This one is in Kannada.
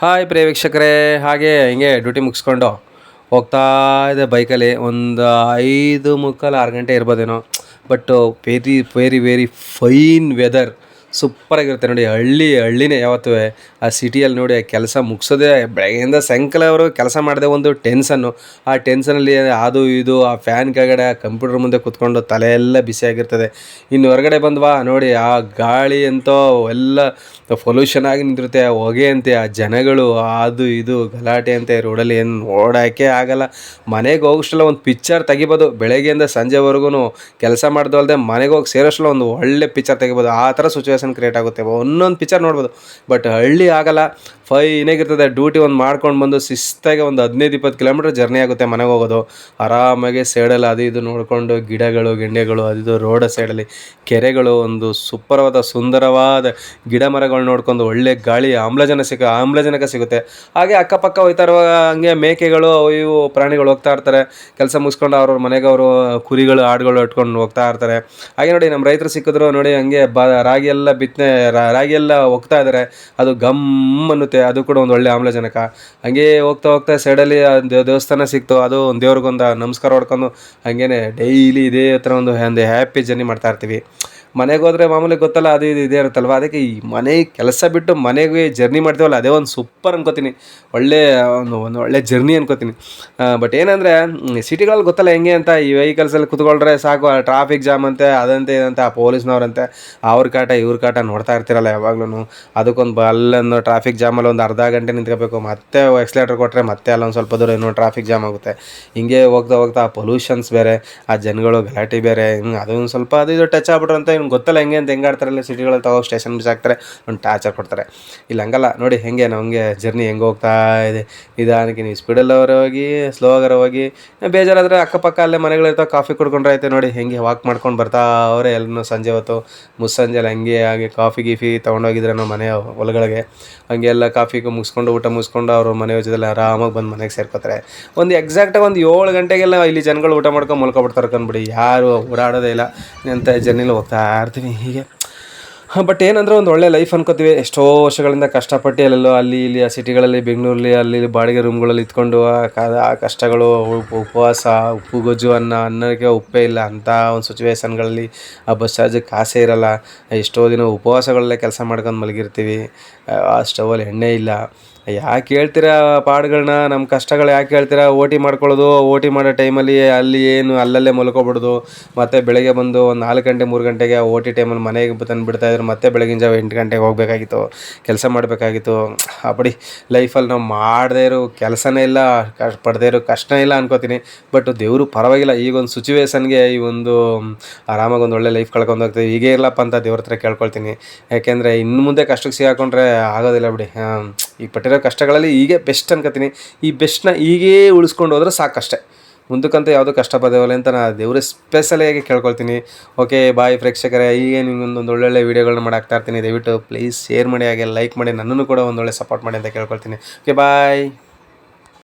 ಹಾಯ್ ಪ್ರಿಯ ವೀಕ್ಷಕರೇ ಹಾಗೆ ಹಿಂಗೆ ಡ್ಯೂಟಿ ಮುಗಿಸ್ಕೊಂಡು ಹೋಗ್ತಾ ಇದೆ ಬೈಕಲ್ಲಿ. ಒಂದು ಐದು ಮುಕ್ಕಾಲು ಆರು ಗಂಟೆ ಇರ್ಬೋದೇನೋ. But very very very fine weather ಸೂಪರಾಗಿರುತ್ತೆ ನೋಡಿ, ಹಳ್ಳಿ, ಹಳ್ಳಿನೇ ಯಾವತ್ತೂ. ಆ ಸಿಟಿಯಲ್ಲಿ ನೋಡಿ ಕೆಲಸ ಮುಗಿಸೋದೇ ಬೆಳಗ್ಗೆಯಿಂದ ಸಾಯಂಕಾಲವರೆಗೂ ಕೆಲಸ ಮಾಡಿದೆ ಒಂದು ಟೆನ್ಷನ್ನು ಆ ಟೆನ್ಷನಲ್ಲಿ ಅದು ಇದು, ಆ ಫ್ಯಾನ್ ಕೆಳಗಡೆ, ಆ ಕಂಪ್ಯೂಟರ್ ಮುಂದೆ ಕೂತ್ಕೊಂಡು ತಲೆ ಎಲ್ಲ ಬಿಸಿಯಾಗಿರ್ತದೆ ಇನ್ನು ಹೊರಗಡೆ ಬಂದ್ವಾ, ನೋಡಿ, ಆ ಗಾಳಿ ಅಂತೂ ಎಲ್ಲ ಪೊಲ್ಯೂಷನ್ ಆಗಿ ನಿಂತಿರುತ್ತೆ. ಹೊಗೆ ಅಂತೆ, ಆ ಜನಗಳು, ಅದು ಇದು, ಗಲಾಟೆ ಅಂತೆ ರೋಡಲ್ಲಿ ಏನು ಓಡಾಕೆ ಆಗಲ್ಲ. ಮನೆಗೆ ಹೋಗೋಷ್ಟಲ್ಲ ಒಂದು ಪಿಕ್ಚರ್ ತೆಗಿಬೋದು. ಬೆಳಗ್ಗೆಯಿಂದ ಸಂಜೆವರೆಗೂ ಕೆಲಸ ಮಾಡ್ದಲ್ದೆ ಮನೆಗೆ ಹೋಗಿ ಸೇರೋಷ್ಟಲ್ಲ ಒಂದು ಒಳ್ಳೆ ಪಿಕ್ಚರ್ ತೆಗಿಬೋದು. ಆ ಥರ ಸಿಚುವೇಶನ್ ಕ್ರಿಯೇಟ್ ಆಗುತ್ತೆ. ಒಂದೊಂದು ಪಿಕ್ಚರ್ ನೋಡ್ಬೋದು. ಬಟ್ ಹಳ್ಳಿ ಆಗಲ್ಲ. ಫೈನಾಗಿರ್ತದೆ ಡ್ಯೂಟಿ ಒಂದು ಮಾಡ್ಕೊಂಡು ಬಂದು ಶಿಸ್ತಾಗಿ ಒಂದು ಹದಿನೈದು ಇಪ್ಪತ್ತು ಕಿಲೋಮೀಟ್ರ್ ಜರ್ನಿ ಆಗುತ್ತೆ ಮನೆಗೆ ಹೋಗೋದು. ಆರಾಮಾಗಿ ಸೈಡಲ್ಲಿ ಅದು ಇದು ನೋಡಿಕೊಂಡು ಗಿಡಗಳು, ಗೆಂಡೆಗಳು, ಅದು ಇದು ರೋಡ ಸೈಡಲ್ಲಿ ಕೆರೆಗಳು, ಒಂದು ಸೂಪರವಾದ ಸುಂದರವಾದ ಗಿಡ ಮರಗಳು ನೋಡ್ಕೊಂಡು ಒಳ್ಳೆ ಗಾಳಿ ಆಮ್ಲಜನ ಸಿಗ ಆಮ್ಲಜನಕ ಸಿಗುತ್ತೆ. ಹಾಗೆ ಅಕ್ಕಪಕ್ಕ ಹೋಯ್ತಾ ಇರುವಾಗ ಹಂಗೆ ಮೇಕೆಗಳು ಇವು ಪ್ರಾಣಿಗಳು ಹೋಗ್ತಾ ಇರ್ತಾರೆ. ಕೆಲಸ ಮುಗಿಸ್ಕೊಂಡು ಅವ್ರವ್ರ ಮನೆಗೆ ಅವರು ಕುರಿಗಳು, ಆಡುಗಳು ಇಟ್ಕೊಂಡು ಹೋಗ್ತಾ ಇರ್ತಾರೆ. ಹಾಗೆ ನೋಡಿ ನಮ್ಮ ರೈತರು ಸಿಕ್ಕಿದ್ರು ನೋಡಿ, ಹಂಗೆ ಬ, ರಾಗಿ ಎಲ್ಲ ಬಿತ್ತನೆ ರಾಗಿ ಎಲ್ಲ ಹೋಗ್ತಾ ಇದ್ದಾರೆ ಅದು ಗಮ್ ಅನ್ನುತ್ತೆ. ಅದು ಕೂಡ ಒಂದು ಒಳ್ಳೆ ಆಮ್ಲಜನಕ. ಹಂಗೆ ಹೋಗ್ತಾ ಹೋಗ್ತಾ ಸೈಡಲ್ಲಿ ದೇವಸ್ಥಾನ ಸಿಕ್ತು. ಅದು ಒಂದು ದೇವ್ರಿಗೊಂದು ನಮಸ್ಕಾರ ಹೊಡ್ಕೊಂಡು ಹಾಗೇನೆ ಡೈಲಿ ಇದೇ ಥರ ಒಂದು ಒಂದು ಹ್ಯಾಪಿ ಜರ್ನಿ ಮಾಡ್ತಾ ಇರ್ತೀವಿ. ಮನೆಗೆ ಹೋದ್ರೆ ಮಾಮೂಲಿ ಗೊತ್ತಲ್ಲ, ಅದು ಇದು ಇದೇ ಇರುತ್ತಲ್ವ? ಅದಕ್ಕೆ ಈ ಮನೆ ಕೆಲಸ ಬಿಟ್ಟು ಮನೆಗೆ ಜರ್ನಿ ಮಾಡ್ತೀವಲ್ಲ, ಅದೇ ಒಂದು ಸೂಪರ್ ಅನ್ಕೋತೀನಿ. ಒಳ್ಳೆ, ಒಂದು ಒಂದು ಒಳ್ಳೆ ಜರ್ನಿ ಅನ್ಕೋತೀನಿ. ಬಟ್ ಏನಂದರೆ ಸಿಟಿಗಳಲ್ಲಿ ಗೊತ್ತಲ್ಲ ಹೆಂಗೆ ಅಂತ, ಈ ವೆಹಿಕಲ್ಸಲ್ಲಿ ಕುತ್ಕೊಳ್ರೆ ಸಾಕು ಟ್ರಾಫಿಕ್ ಜಾಮ್ ಅಂತೆ, ಅದಂತೆ, ಇದಂತೆ, ಆ ಪೊಲೀಸ್ನವ್ರಂತೆ ಅವ್ರ ಕಾಟ, ಇವ್ರ ಕಾಟ ನೋಡ್ತಾ ಇರ್ತಿರಲ್ಲ ಯಾವಾಗ್ಲೂ ಅದಕ್ಕೊಂದು ಅಲ್ಲೊಂದು ಟ್ರಾಫಿಕ್ ಜಾಮಲ್ಲಿ ಒಂದು ಅರ್ಧ ಗಂಟೆ ನಿಂತ್ಕೋಬೇಕು, ಮತ್ತೆ ಎಕ್ಸ್ಲೇಟರ್ ಕೊಟ್ಟರೆ ಮತ್ತೆ ಅಲ್ಲೊಂದು ಸ್ವಲ್ಪ ದೂರ ಇನ್ನೂ ಟ್ರಾಫಿಕ್ ಜಾಮ್ ಆಗುತ್ತೆ. ಹಿಂಗೆ ಹೋಗ್ತಾ ಹೋಗ್ತಾ, ಆ ಪೊಲ್ಯೂಷನ್ಸ್ ಬೇರೆ, ಆ ಜನಗಳು ಗಲಾಟೆ ಬೇರೆ ಅದೊಂದು ಸ್ವಲ್ಪ ಅದು ಇದು ಟಚ್ ಆಗ್ಬಿಟ್ರು ಇವ್ನು ಗೊತ್ತಲ್ಲ ಹೆಂಗೆ ಅಂತ ಹೆಂಗೆ ಆಡ್ತಾರಲ್ಲ ಸಿಟಿಗಳಲ್ಲಿ ತಗೋ ಸ್ಟೇಷನ್ ಮಿಸ್ ಆಗ್ತಾರೆ ಒಂದು ಟಾರ್ಚರ್ ಕೊಡ್ತಾರೆ. ಇಲ್ಲ, ಹಂಗಲ್ಲ, ನೋಡಿ ಹೆಂಗೆ ನಮಗೆ ಜರ್ನಿ ಹೆಂಗೆ ಹೋಗ್ತಾ ಇದೆ. ನಿಧಾನಕ್ಕೆ ನೀವು ಸ್ಪೀಡಲ್ಲಿ ಹೋಗಿ ಸ್ಲೋ ಆಗರ ಹೋಗಿ ಬೇಜಾರಾದರೆ ಅಕ್ಕಪಕ್ಕ ಅಲ್ಲೇ ಮನೆಗಳಿರ್ತಾವೆ, ಕಾಫಿ ಕುಡ್ಕೊಂಡ್ರೆ ಐತೆ ನೋಡಿ ಹೆಂಗೆ ವಾಕ್ ಮಾಡ್ಕೊಂಡು ಬರ್ತಾ ಅವರೇ ಎಲ್ಲನೂ ಸಂಜೆ ಹೊತ್ತು. ಮುಸ್ಸಂಜೆಲ್ಲ ಹಂಗೆ ಹಾಗೆ ಕಾಫಿ, ಗೀಫಿ ತೊಗೊಂಡೋಗಿದ್ರೆ ನಾವು ಮನೆ ಹೊಲಗಳಿಗೆ ಹಂಗೆ ಎಲ್ಲ ಕಾಫಿಗೂ ಮುಗಿಸ್ಕೊಂಡು, ಊಟ ಮುಗಿಸ್ಕೊಂಡು ಅವರು ಮನೆ ಯೋಜದಲ್ಲಿ ಆರಾಮಾಗಿ ಬಂದು ಮನೆಗೆ ಸೇರ್ಕೋತಾರೆ. ಒಂದು ಎಕ್ಸಾಕ್ಟಾಗಿ ಒಂದು ಏಳು ಗಂಟೆಗೆಲ್ಲ ಇಲ್ಲಿ ಜನಗಳು ಊಟ ಮಾಡ್ಕೊಂಡು ಮಲ್ಕೊಬಿಡ್ತಾರೆ ಕಂದ್ಬಿಡಿ ಯಾರು ಓಡಾಡೋದೇ ಇಲ್ಲ. ಅಂತ ಜರ್ನಿಲಿ ಹೋಗ್ತಾ ಇರ್ತೀವಿ ಹೀಗೆ. ಬಟ್ ಏನಂದ್ರೆ ಒಂದು ಒಳ್ಳೆ ಲೈಫ್ ಅನ್ಕೋತೀವಿ. ಎಷ್ಟೋ ವರ್ಷಗಳಿಂದ ಕಷ್ಟಪಟ್ಟು ಅಲ್ಲೆಲ್ಲೋ ಅಲ್ಲಿ ಇಲ್ಲಿ ಆ ಸಿಟಿಗಳಲ್ಲಿ ಬೆಂಗಳೂರಲ್ಲಿ, ಅಲ್ಲಿ ಬಾಡಿಗೆ ರೂಮ್ಗಳಲ್ಲಿ ಇದ್ಕೊಂಡು ಆ ಕಷ್ಟಗಳು ಉಪ- ಉಪವಾಸ, ಉಪ್ಪು, ಗೊಜ್ಜು, ಅನ್ನ, ಅನ್ನಕ್ಕೆ ಉಪ್ಪೇ ಇಲ್ಲ. ಅಂತ ಒಂದು ಸಿಚುವೇಶನ್ಗಳಲ್ಲಿ ಆ ಬಸ್ ಚಾರ್ಜ್ ಕಾಸೇ ಇರಲ್ಲ. ಎಷ್ಟೋ ದಿನ ಉಪವಾಸಗಳಲ್ಲೇ ಕೆಲಸ ಮಾಡ್ಕೊಂಡು ಮಲಗಿರ್ತೀವಿ. ಆ ಸ್ಟವಲ್ಲಿ ಎಣ್ಣೆ ಇಲ್ಲ. ಯಾಕೆ ಹೇಳ್ತೀರಾ ಪಾಡುಗಳನ್ನ? ನಮ್ಮ ಕಷ್ಟಗಳು ಯಾಕೆ ಹೇಳ್ತೀರಾ? ಓಟಿ ಮಾಡ್ಕೊಳ್ಳೋದು ಓ ಟಿ ಮಾಡೋ ಟೈಮಲ್ಲಿ ಅಲ್ಲಿ ಏನು ಅಲ್ಲಲ್ಲೇ ಮಲ್ಕೊಬಿಡೋದು. ಮತ್ತು ಬೆಳಗ್ಗೆ ಬಂದು ಒಂದು ನಾಲ್ಕು ಗಂಟೆ, ಮೂರು ಗಂಟೆಗೆ ಓಟಿ ಟೈಮಲ್ಲಿ ಮನೆಗೆ ತಂದು ಬಿಡ್ತಾಯಿದ್ರು ಮತ್ತೆ ಬೆಳಗಿನ ಜಾವ ಎಂಟು ಗಂಟೆಗೆ ಹೋಗಬೇಕಾಗಿತ್ತು. ಕೆಲಸ ಮಾಡಬೇಕಾಗಿತ್ತು. ಬಿಡಿ ಲೈಫಲ್ಲಿ ನಾವು ಮಾಡದೇ ಇರೋ ಕೆಲಸನೇ ಇಲ್ಲ. ಕಷ್ಟ ಪಡದೇ ಇರೋ ಕಷ್ಟ ಇಲ್ಲ ಅನ್ಕೋತೀನಿ. ಬಟ್ ದೇವರು ಪರವಾಗಿಲ್ಲ. ಈಗ ಒಂದು ಸಿಚುವೇಶನ್ಗೆ ಈ ಒಂದು ಆರಾಮಾಗಿ ಒಂದು ಒಳ್ಳೆ ಲೈಫ್ ಕಳ್ಕೊಂಡು ಹೋಗ್ತೀವಿ. ಹೀಗೆ ಇರಲಪ್ಪ ಅಂತ ದೇವ್ರ ಹತ್ರ ಕೇಳ್ಕೊಳ್ತೀನಿ. ಯಾಕೆಂದರೆ ಇನ್ನು ಮುಂದೆ ಕಷ್ಟಕ್ಕೆ ಸಿಗಾಕೊಂಡ್ರೆ ಆಗೋದಿಲ್ಲ ಬಿಡಿ. ಹಾಂ ಈ ಪಟ್ಟಿರೋ ಕಷ್ಟಗಳಲ್ಲಿ ಹೀಗೆ ಬೆಸ್ಟ್ ಅನ್ಕೋತೀನಿ. ಈ ಬೆಸ್ಟ್ನ ಹೀಗೇ ಉಳಿಸ್ಕೊಂಡು ಹೋದ್ರೆ ಸಾಕಷ್ಟೇ. ಮುಂದಕ್ಕಂತ ಯಾವುದೂ ಕಷ್ಟ ಪದವಲ್ಲ ಅಂತ ನಾನು ದೇವ್ರ ಸ್ಪೆಷಲಿಯಾಗಿ ಕೇಳ್ಕೊಳ್ತೀನಿ. ಓಕೆ ಬಾಯ್ ಪ್ರೇಕ್ಷಕರೇ. ಹೀಗೆ ನಿಮ್ಗೊಂದು ಒಳ್ಳೊಳ್ಳೆ ವೀಡಿಯೋಗಳನ್ನ ಮಾಡಾಕ್ತಾ ಇರ್ತೀನಿ. ದಯವಿಟ್ಟು ಪ್ಲೀಸ್ ಶೇರ್ ಮಾಡಿ, ಹಾಗೆ ಲೈಕ್ ಮಾಡಿ, ನನ್ನನ್ನು ಕೂಡ ಒಂದೊಳ್ಳೆ ಸಪೋರ್ಟ್ ಮಾಡಿ ಅಂತ ಕೇಳ್ಕೊಳ್ತೀನಿ. ಓಕೆ ಬಾಯ್